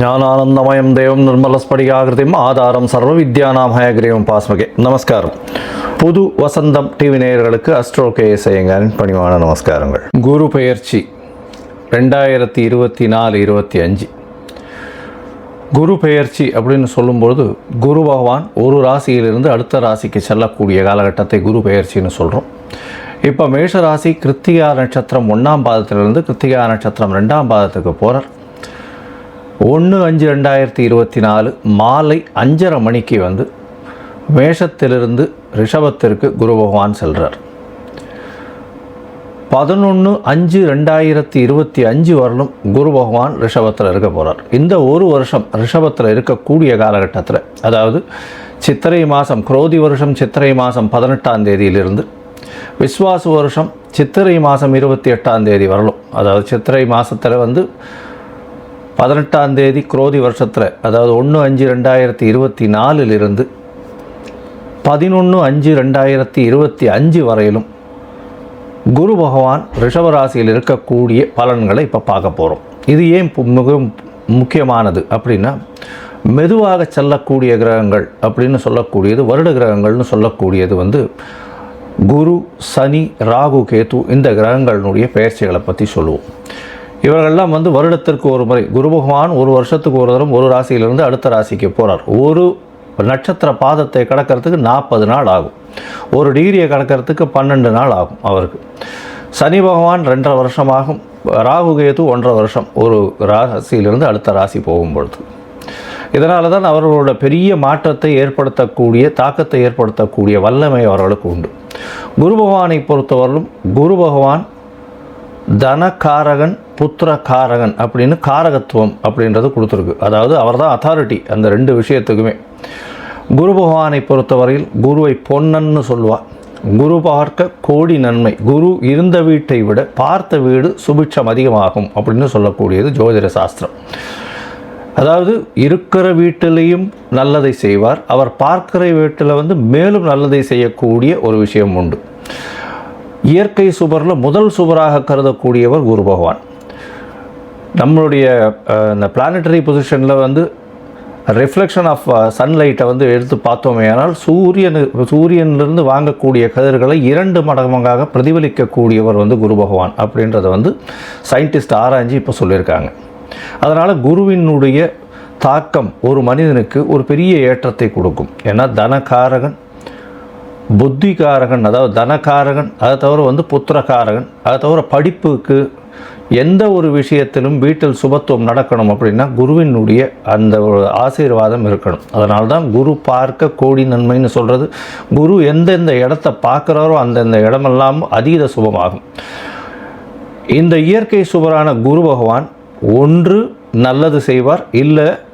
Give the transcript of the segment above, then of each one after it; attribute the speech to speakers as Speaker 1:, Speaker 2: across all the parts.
Speaker 1: ஞானானந்தமயம் தேவம் நிர்மலஸ்படிகாகிருதிம் ஆதாரம் சர்வ வித்யானாம் ஹயகிரீவம் பாஸ்மகே. நமஸ்காரம். புது வசந்தம் டிவி நேயர்களுக்கு அஸ்ட்ரோ கேஎஸ்ஐங்காரின் பணிவான நமஸ்காரங்கள். குரு பெயர்ச்சி ரெண்டாயிரத்தி இருபத்தி நாலு இருபத்தி அஞ்சு. குரு பெயர்ச்சி அப்படின்னு சொல்லும்பொழுது குரு பகவான் ஒரு ராசியிலிருந்து அடுத்த ராசிக்கு செல்லக்கூடிய காலகட்டத்தை குரு பெயர்ச்சின்னு சொல்கிறோம் இப்போ மேஷராசி கிருத்திகா நட்சத்திரம் ஒன்றாம் பாதத்திலிருந்து கிருத்திகா நட்சத்திரம் ரெண்டாம் பாதத்துக்கு போகிறார் ஒன்று அஞ்சு ரெண்டாயிரத்தி இருபத்தி நாலு மாலை அஞ்சரை மணிக்கு வந்து மேஷத்திலிருந்து ரிஷபத்திற்கு குரு பகவான் செல்கிறார் பதினொன்று அஞ்சு ரெண்டாயிரத்தி இருபத்தி அஞ்சு வரலும் குரு பகவான் ரிஷபத்தில் இருக்க போகிறார் இந்த ஒரு வருஷம் ரிஷபத்தில் இருக்கக்கூடிய காலகட்டத்தில் அதாவது சித்திரை மாதம் குரோதி வருஷம் சித்திரை மாதம் பதினெட்டாம் தேதியிலிருந்து விஸ்வாசு வருஷம் சித்திரை மாதம் இருபத்தி எட்டாம் தேதி வரலும் அதாவது சித்திரை மாதத்தில் வந்து பதினெட்டாம் தேதி குரோதி வருஷத்தில் அதாவது ஒன்று அஞ்சு ரெண்டாயிரத்தி இருபத்தி நாலிலிருந்து பதினொன்று அஞ்சு ரெண்டாயிரத்தி இருபத்தி அஞ்சு வரையிலும் குரு பகவான் ரிஷபராசியில் இருக்கக்கூடிய பலன்களை இப்போ பார்க்க போகிறோம் இது ஏன் பு- முக்கியமானது அப்படின்னா மெதுவாக செல்லக்கூடிய கிரகங்கள் அப்படின்னு சொல்லக்கூடியது வருட கிரகங்கள்னு சொல்லக்கூடியது வந்து குரு சனி ராகு கேது இந்த கிரகங்களினுடைய பெயர்ச்சிகளை பற்றி சொல்லுவோம். இவர்கள்லாம் வந்து வருடத்திற்கு ஒரு முறை குரு பகவான் ஒரு வருஷத்துக்கு ஒரு தரம் ஒரு ராசியிலிருந்து அடுத்த ராசிக்கு போகிறார் ஒரு நட்சத்திர பாதத்தை கடக்கிறதுக்கு நாற்பது நாள் ஆகும். ஒரு டிகிரியை கடக்கிறதுக்கு பன்னெண்டு நாள் ஆகும் அவருக்கு. சனி பகவான் ரெண்டரை வருஷமாகும். ராகு கேது ஒன்றரை வருஷம் ஒரு ராசியிலிருந்து அடுத்த ராசி போகும்பொழுது. இதனால தான் அவர்களோட பெரிய மாற்றத்தை ஏற்படுத்தக்கூடிய தாக்கத்தை ஏற்படுத்தக்கூடிய வல்லமை அவர்களுக்கு உண்டு. குரு பகவானை பொறுத்தவரையிலும் குரு பகவான் தனகாரகன் புத்திரக்காரகன் அப்படின்னு காரகத்துவம் அப்படின்றது கொடுத்துருக்கு. அதாவது அவர்தான் அத்தாரிட்டி அந்த ரெண்டு விஷயத்துக்குமே. குரு பகவானை பொறுத்தவரையில் குருவை பொன்னன்னு சொல்லுவாள் குரு பார்க்க கோடி நன்மை. குரு இருந்த வீட்டை விட பார்த்த வீடு சுபிட்சம் அதிகமாகும் அப்படின்னு சொல்லக்கூடியது ஜோதிட சாஸ்திரம். அதாவது இருக்கிற வீட்டிலையும் நல்லதை செய்வார். அவர் பார்க்கிற வீட்டில் வந்து மேலும் நல்லதை செய்யக்கூடிய ஒரு விஷயம் உண்டு. இயற்கை சுபரில் முதல் சுபராக கருதக்கூடியவர் குரு பகவான். நம்மளுடைய இந்த பிளானட்டரி பொசிஷனில் வந்து ரிஃப்ளெக்ஷன் ஆஃப் சன்லைட்டை வந்து எடுத்து பார்த்தோமே ஆனால் சூரியன் சூரியனிலிருந்து வாங்கக்கூடிய கதிர்களை இரண்டு மடங்காக பிரதிபலிக்கக்கூடியவர் வந்து குரு பகவான் அப்படின்றத வந்து சயின்டிஸ்ட் ஆராய்ஞ்சு இப்போ சொல்லியிருக்காங்க. அதனால் குருவினுடைய தாக்கம் ஒரு மனிதனுக்கு ஒரு பெரிய ஏற்றத்தை கொடுக்கும். ஏன்னா தனகாரகன் புத்திகாரகன் அதாவது தனக்காரகன் அதை தவிர வந்து புத்திரகாரகன் அதை தவிர படிப்புக்கு எந்த ஒரு விஷயத்திலும் வீட்டில் சுபத்துவம் நடக்கணும் அப்படின்னா குருவினுடைய அந்த ஒரு ஆசீர்வாதம் இருக்கணும். அதனால தான் குரு பார்க்க கோடி நன்மைன்னு சொல்கிறது குரு எந்தெந்த இடத்த பார்க்குறாரோ அந்தந்த இடமெல்லாம் அதீத சுபமாகும். இந்த இயற்கை சுபரான குரு பகவான் ஒன்று நல்லது செய்வார் இல்லை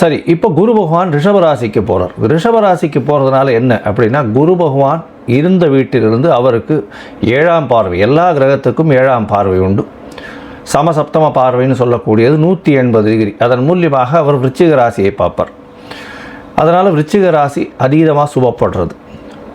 Speaker 1: சரி இப்போ குரு பகவான் ரிஷபராசிக்கு போகிறார் ரிஷபராசிக்கு போகிறதுனால என்ன அப்படின்னா குரு பகவான் இருந்த வீட்டிலிருந்து அவருக்கு ஏழாம் பார்வை எல்லா கிரகத்துக்கும் ஏழாம் பார்வை உண்டு. சமசப்தம பார்வைன்னு சொல்லக்கூடியது நூற்றி எண்பது டிகிரி. அதன் மூலியமாக அவர் விருச்சிக ராசியை பார்ப்பார். அதனால் விருச்சிக ராசி அதீதமாக சுபப்படுறது.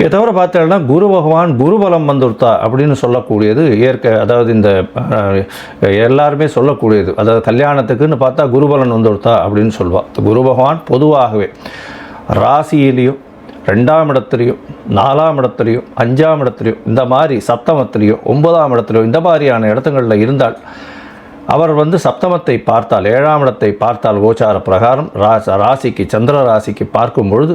Speaker 1: இதை தவிர பார்த்தோம்னா குரு பகவான் குருபலம் வந்துருத்தா அப்படின்னு சொல்லக்கூடியது இயற்கை அதாவது இந்த எல்லாருமே சொல்லக்கூடியது. அதாவது கல்யாணத்துக்குன்னு பார்த்தா குருபலன் வந்துருத்தா அப்படின்னு சொல்லுவா. குரு பகவான் பொதுவாகவே ராசியிலையும் ரெண்டாம் இடத்துலையும் நாலாம் இடத்துலையும் அஞ்சாம் இடத்துலையும் இந்த மாதிரி சப்தமத்துலேயோ ஒன்பதாம் இடத்துலையும் இந்த மாதிரியான இடத்துங்களில் இருந்தால் அவர் வந்து சப்தமத்தை பார்த்தால் ஏழாம் இடத்தை பார்த்தால் கோச்சார பிரகாரம் ராசி ராசிக்கு சந்திர ராசிக்கு பார்க்கும் பொழுது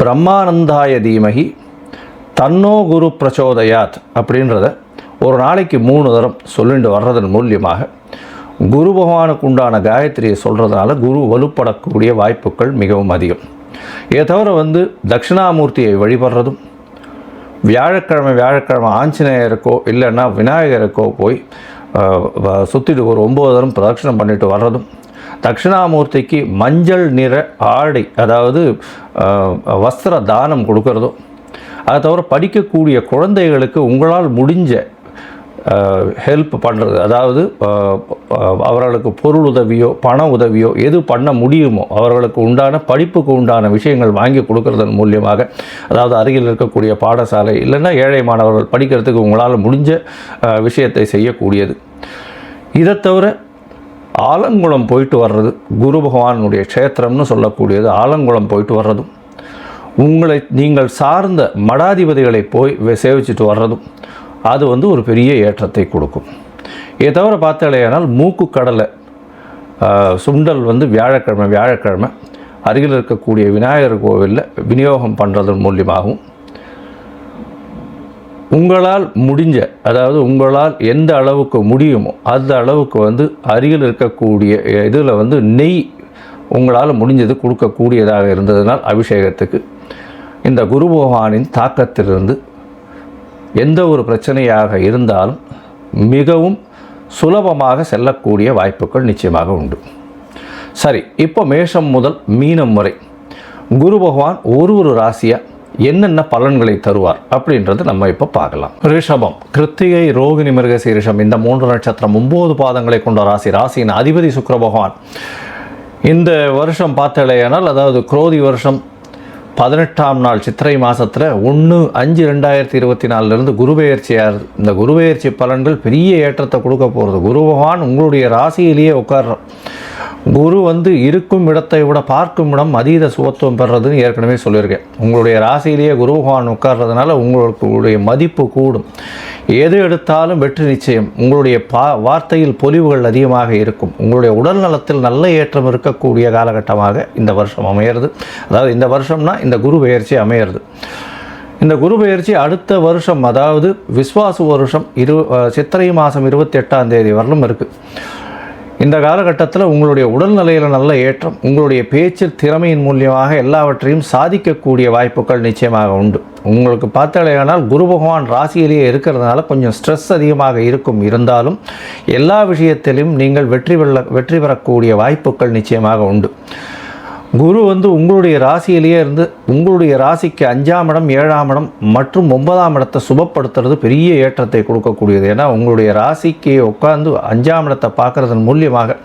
Speaker 1: பிரம்மானந்தாய தீமகி தன்னோ குரு பிரச்சோதயாத் அப்படின்றத ஒரு நாளைக்கு மூணு தரம் சொல்லிட்டு வர்றதன் மூலியமாக குரு பகவானுக்கு உண்டான காயத்ரியை சொல்கிறதுனால குரு வலுப்படக்கூடிய வாய்ப்புகள் மிகவும் அதிகம். இதை தவிர வந்து தட்சிணாமூர்த்தியை வழிபடுறதும் வியாழக்கிழமை வியாழக்கிழமை ஆஞ்சநேயருக்கோ இல்லைன்னா விநாயகருக்கோ போய் சுற்றிட்டு ஒரு ஒம்பது தரம் பிரதட்சணம் பண்ணிட்டு வர்றதும் தட்சிணாமூர்த்திக்கு மஞ்சள் நிற ஆடை அதாவது வஸ்திர தானம் கொடுக்கறதும் அதை தவிர படிக்கக்கூடிய குழந்தைகளுக்கு உங்களால் முடிஞ்ச ஹெல்ப் பண்ணுறது அதாவது அவர்களுக்கு பொருள் உதவியோ பண உதவியோ எது பண்ண முடியுமோ அவர்களுக்கு உண்டான படிப்புக்கு உண்டான விஷயங்கள் வாங்கி கொடுக்கறதன் மூலியமாக அதாவது அருகில் இருக்கக்கூடிய பாடசாலை இல்லைன்னா ஏழை மாணவர்கள் படிக்கிறதுக்கு உங்களால் முடிஞ்ச விஷயத்தை செய்யக்கூடியது. இதை தவிர ஆலங்குளம் போயிட்டு வர்றது குரு பகவானுடைய க்ஷேத்திரம்னு சொல்லக்கூடியது ஆலங்குளம் போயிட்டு வர்றதும் உங்களை நீங்கள் சார்ந்த மடாதிபதிகளை போய் சேவிச்சுட்டு சேவிச்சிட்டு வர்றதும் அது வந்து ஒரு பெரிய ஏற்றத்தை கொடுக்கும். இதை தவிர பார்த்தாலேயானால் மூக்கு கடலை சுண்டல் வந்து வியாழக்கிழமை வியாழக்கிழமை அருகில் இருக்கக்கூடிய விநாயகர் கோவிலில் விநியோகம் பண்ணுறதன் மூலியமாகவும் உங்களால் முடிஞ்ச அதாவது உங்களால் எந்த அளவுக்கு முடியுமோ அந்த அளவுக்கு வந்து அருகில் இருக்கக்கூடிய இதில் வந்து நெய் உங்களால் முடிஞ்சது கொடுக்கக்கூடியதாக இருந்ததுனால் அபிஷேகத்துக்கு. இந்த குரு பகவானின் தாக்கத்திலிருந்து எந்த ஒரு பிரச்சனையாக இருந்தாலும் மிகவும் சுலபமாக செல்லக்கூடிய வாய்ப்புகள் நிச்சயமாக உண்டு. சரி இப்போ மேஷம் முதல் மீனம் வரை குரு பகவான் ஒரு ஒரு ராசியாக என்னென்ன பலன்களை தருவார் அப்படின்றது நம்ம இப்போ பார்க்கலாம். ரிஷபம் கிருத்திகை ரோகிணி மிருகசீரிஷம் இந்த மூன்று நட்சத்திரம் ஒம்பது பாதங்களை கொண்ட ராசி. ராசியின் அதிபதி சுக்கர பகவான். இந்த வருஷம் பார்த்தலையானால் அதாவது குரோதி வருஷம் பதினெட்டாம் நாள் சித்திரை மாதத்தில் ஒன்று அஞ்சு ரெண்டாயிரத்தி இருபத்தி நாலுலேருந்து குருபெயர்ச்சியாக இந்த குருபெயர்ச்சி பலன்கள் பெரிய ஏற்றத்தை கொடுக்க போகிறது குரு பகவான் உங்களுடைய ராசியிலேயே உட்கார்றோம் குரு வந்து இருக்கும் இடத்தை விட பார்க்கும் இடம் அதீத சுகத்துவம் பெறதுன்னு ஏற்கனவே சொல்லியிருக்கேன். உங்களுடைய ராசியிலேயே குரு பகவான் உட்கார்றதுனால உங்களுடைய மதிப்பு கூடும். எது எடுத்தாலும் வெற்றி நிச்சயம். உங்களுடைய பா வார்த்தையில் பொலிவுகள் அதிகமாக இருக்கும். உங்களுடைய உடல் நலத்தில் நல்ல ஏற்றம் இருக்கக்கூடிய காலகட்டமாக இந்த வருஷம் அமையிறது. அதாவது இந்த வருஷம்னா இந்த குரு பெயர்ச்சி அமையிறது. இந்த குரு பெயர்ச்சி அடுத்த வருஷம் அதாவது விஸ்வாசு வருஷம் இரு சித்திரை மாதம் இருபத்தி எட்டாம் தேதி வரலும் இருக்குது இந்த காலகட்டத்தில் உங்களுடைய உடல்நிலையில் நல்ல ஏற்றம் உங்களுடைய பேச்சு திறமையின் மூலியமாக எல்லாவற்றையும் சாதிக்கக்கூடிய வாய்ப்புகள் நிச்சயமாக உண்டு. உங்களுக்கு பார்த்தாலேயானால் குரு பகவான் ராசியிலேயே இருக்கிறதுனால கொஞ்சம் ஸ்ட்ரெஸ் அதிகமாக இருக்கும். இருந்தாலும் எல்லா விஷயத்திலும் நீங்கள் வெற்றி பெற வெற்றி பெறக்கூடிய வாய்ப்புகள் நிச்சயமாக உண்டு. குரு வந்து உங்களுடைய ராசியிலேயே இருந்து உங்களுடைய ராசிக்கு அஞ்சாம் இடம் ஏழாம் இடம் மற்றும் ஒன்பதாம் இடத்தை சுபப்படுத்துறது பெரிய ஏற்றத்தை கொடுக்கக்கூடியது. ஏன்னா உங்களுடைய ராசிக்கு உட்கார்ந்து அஞ்சாம் இடத்தை பார்க்குறதன் மூலியமாக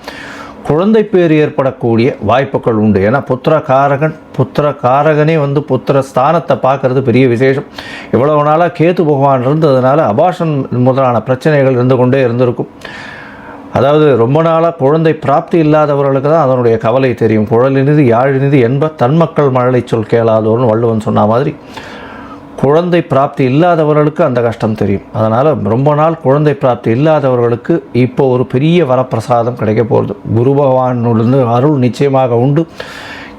Speaker 1: குழந்தை பேர் ஏற்படக்கூடிய வாய்ப்புகள் உண்டு. ஏன்னா புத்திர காரகன் புத்திர காரகனே வந்து புத்திர ஸ்தானத்தை பார்க்கறது பெரிய விசேஷம். இவ்வளவு நாளாக கேத்து பகவான் இருந்ததுனால அபாஷன் முதலான பிரச்சனைகள் இருந்து கொண்டே இருந்திருக்கும். அதாவது ரொம்ப நாளாக குழந்தை பிராப்தி இல்லாதவர்களுக்கு தான் அதனுடைய கவலை தெரியும். குழலினிது யாழினிது என்ப தன்மக்கள் மழலை சொல் கேளாதோர்னு வள்ளுவன் சொன்ன மாதிரி குழந்தை பிராப்தி இல்லாதவர்களுக்கு அந்த கஷ்டம் தெரியும். அதனால் ரொம்ப நாள் குழந்தை பிராப்தி இல்லாதவர்களுக்கு இப்போ ஒரு பெரிய வரப்பிரசாதம் கிடைக்க போகிறது குரு பகவானுடன் அருள் நிச்சயமாக உண்டு.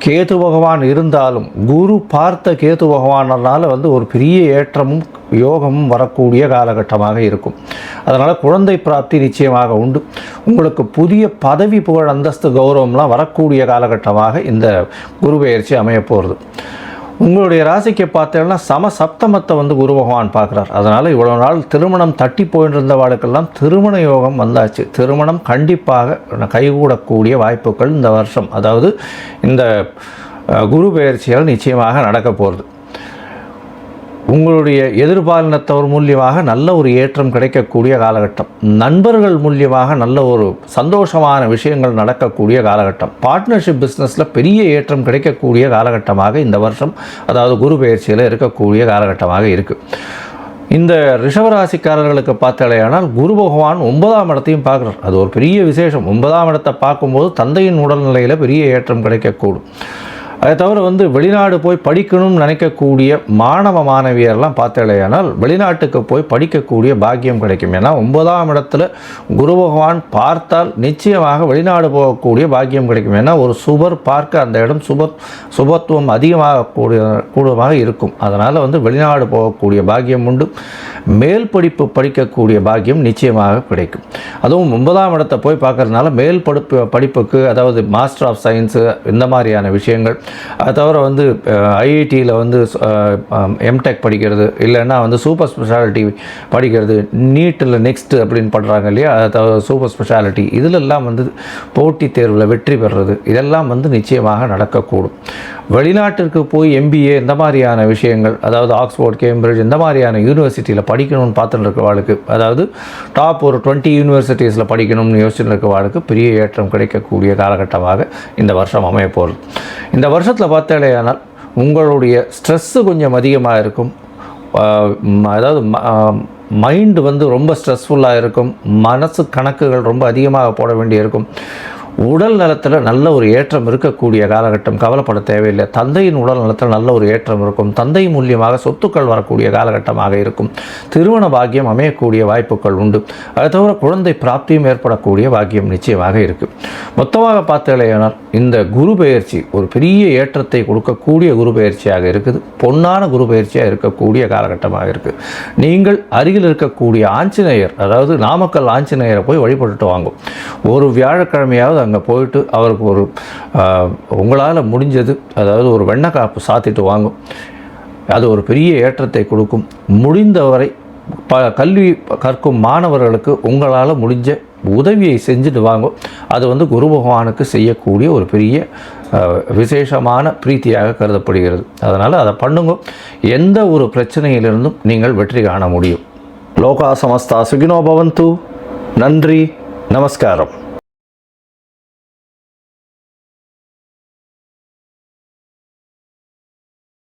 Speaker 1: கேது பகவான் இருந்தாலும் குரு பார்த்த கேது பகவானால் வந்து ஒரு பெரிய ஏற்றமும் யோகமும் வரக்கூடிய காலகட்டமாக இருக்கும். அதனால் குழந்தை பிராப்தி நிச்சயமாக உண்டு. உங்களுக்கு புதிய பதவி புகழ் அந்தஸ்து கௌரவம்லாம் வரக்கூடிய காலகட்டமாக இந்த குரு பெயர்ச்சி அமையப்போகிறது உங்களுடைய ராசிக்கு பார்த்தேன்னா சம சப்தமத்தை வந்து குரு பகவான் பார்க்குறார். அதனால் இவ்வளோ நாள் திருமணம் தட்டி போயிருந்த வாழ்க்கெல்லாம் திருமண யோகம் வந்தாச்சு. திருமணம் கண்டிப்பாக கைகூடக்கூடிய வாய்ப்புகள் இந்த வருஷம். அதாவது இந்த குரு பெயர்ச்சியால் நிச்சயமாக நடக்க போகிறது உங்களுடைய எதிர்பாலினத்தவர் மூலியமாக நல்ல ஒரு ஏற்றம் கிடைக்கக்கூடிய காலகட்டம். நண்பர்கள் மூலியமாக நல்ல ஒரு சந்தோஷமான விஷயங்கள் நடக்கக்கூடிய காலகட்டம். பார்ட்னர்ஷிப் பிஸ்னஸில் பெரிய ஏற்றம் கிடைக்கக்கூடிய காலகட்டமாக இந்த வருஷம் அதாவது குரு பயிற்சியில் இருக்கக்கூடிய காலகட்டமாக இருக்குது இந்த ரிஷவராசிக்காரர்களுக்கு பார்த்தாலேயானால் குரு பகவான் ஒன்பதாம் இடத்தையும் பார்க்குறார். அது ஒரு பெரிய விசேஷம். ஒன்பதாம் இடத்தை பார்க்கும்போது தந்தையின் உடல்நிலையில் பெரிய ஏற்றம் கிடைக்கக்கூடும். அதை தவிர வந்து வெளிநாடு போய் படிக்கணும்னு நினைக்கக்கூடிய மாணவ மாணவியர்லாம் பார்த்தலையானால் வெளிநாட்டுக்கு போய் படிக்கக்கூடிய பாக்கியம் கிடைக்கும். ஏன்னா ஒன்பதாம் இடத்துல குரு பகவான் பார்த்தால் நிச்சயமாக வெளிநாடு போகக்கூடிய பாக்கியம் கிடைக்கும். ஏன்னா ஒரு சுபர் பார்க்க அந்த இடம் சுப சுபத்துவம் அதிகமாக கூடிய கூடுதலாக இருக்கும். அதனால் வந்து வெளிநாடு போகக்கூடிய பாக்கியம் உண்டு. மேல் படிப்பு படிக்கக்கூடிய பாக்கியம் நிச்சயமாக கிடைக்கும். அதுவும் ஒன்பதாம் இடத்தை போய் பார்க்கறதுனால மேல் படிப்பு படிப்புக்கு அதாவது மாஸ்டர் ஆஃப் சயின்ஸு இந்த மாதிரியான விஷயங்கள் அது தவிர வந்து ஐஐடியில் வந்து எம்டெக் படிக்கிறது இல்லைன்னா வந்து சூப்பர் ஸ்பெஷாலிட்டி படிக்கிறது நீட்டில் நெக்ஸ்ட் அப்படின்னு பண்ணுறாங்க இல்லையா? அது தவிர சூப்பர் ஸ்பெஷாலிட்டி இதிலெல்லாம் வந்து போட்டித் தேர்வில் வெற்றி பெறுறது இதெல்லாம் வந்து நிச்சயமாக நடக்கக்கூடும். வெளிநாட்டிற்கு போய் எம்பிஏ இந்த மாதிரியான விஷயங்கள் அதாவது ஆக்ஸ்போர்ட் கேம்பிரிட்ஜ் இந்த மாதிரியான யூனிவர்சிட்டியில் படிக்கணும்னு பார்த்துட்டு இருக்கவாளுக்கு அதாவது டாப் ஒரு டுவெண்ட்டி யூனிவர்சிட்டிஸில் படிக்கணும்னு யோசிச்சுட்டு இருக்கவாளுக்கு பெரிய ஏற்றம் கிடைக்கக்கூடிய காலகட்டமாக இந்த வருஷம் அமைய போகிறது இந்த வருஷத்தில் பார்த்தாலேயானால் உங்களுடைய ஸ்ட்ரெஸ்ஸு கொஞ்சம் அதிகமாக இருக்கும். அதாவது மைண்டு வந்து ரொம்ப ஸ்ட்ரெஸ்ஃபுல்லாக இருக்கும். மனசு கணக்குகள் ரொம்ப அதிகமாக போட வேண்டியிருக்கும். உடல் நலத்தில் நல்ல ஒரு ஏற்றம் இருக்கக்கூடிய காலகட்டம் கவலைப்பட தேவையில்லை. தந்தையின் உடல் நலத்தில் நல்ல ஒரு ஏற்றம் இருக்கும். தந்தை மூலியமாக சொத்துக்கள் வரக்கூடிய காலகட்டமாக இருக்கும். திருமண பாக்கியம் அமையக்கூடிய வாய்ப்புகள் உண்டு. அது தவிர குழந்தை பிராப்தியும் ஏற்படக்கூடிய பாக்கியம் நிச்சயமாக இருக்குது மொத்தமாக பார்த்தாலேயானால் இந்த குரு பெயர்ச்சி ஒரு பெரிய ஏற்றத்தை கொடுக்கக்கூடிய குரு பெயர்ச்சியாக இருக்குது. பொன்னான குரு பெயர்ச்சியாக இருக்கக்கூடிய காலகட்டமாக இருக்குது நீங்கள் அருகில் இருக்கக்கூடிய ஆஞ்சநேயர் அதாவது நாமக்கல் ஆஞ்சநேயரை போய் வழிபட்டுட்டு வாங்கும். ஒரு வியாழக்கிழமையாவது அங்கே போயிட்டு அவருக்கு ஒரு உங்களால் முடிஞ்சது அதாவது ஒரு வெண்ணக்காப்பு சாத்திட்டு வாங்கும். அது ஒரு பெரிய ஏற்றத்தை கொடுக்கும். முடிந்தவரை ப கல்வி கற்கும் மாணவர்களுக்கு உங்களால் முடிஞ்ச உதவியை செஞ்சுட்டு வாங்கும் அது வந்து குரு பகவானுக்கு செய்யக்கூடிய ஒரு பெரிய விசேஷமான பிரீத்தியாக கருதப்படுகிறது. அதனால் அதை பண்ணுங்க. எந்த ஒரு பிரச்சனையிலிருந்தும் நீங்கள் வெற்றி காண முடியும். லோகா சமஸ்தா சுகினோ பவந்து. நன்றி. நமஸ்காரம்.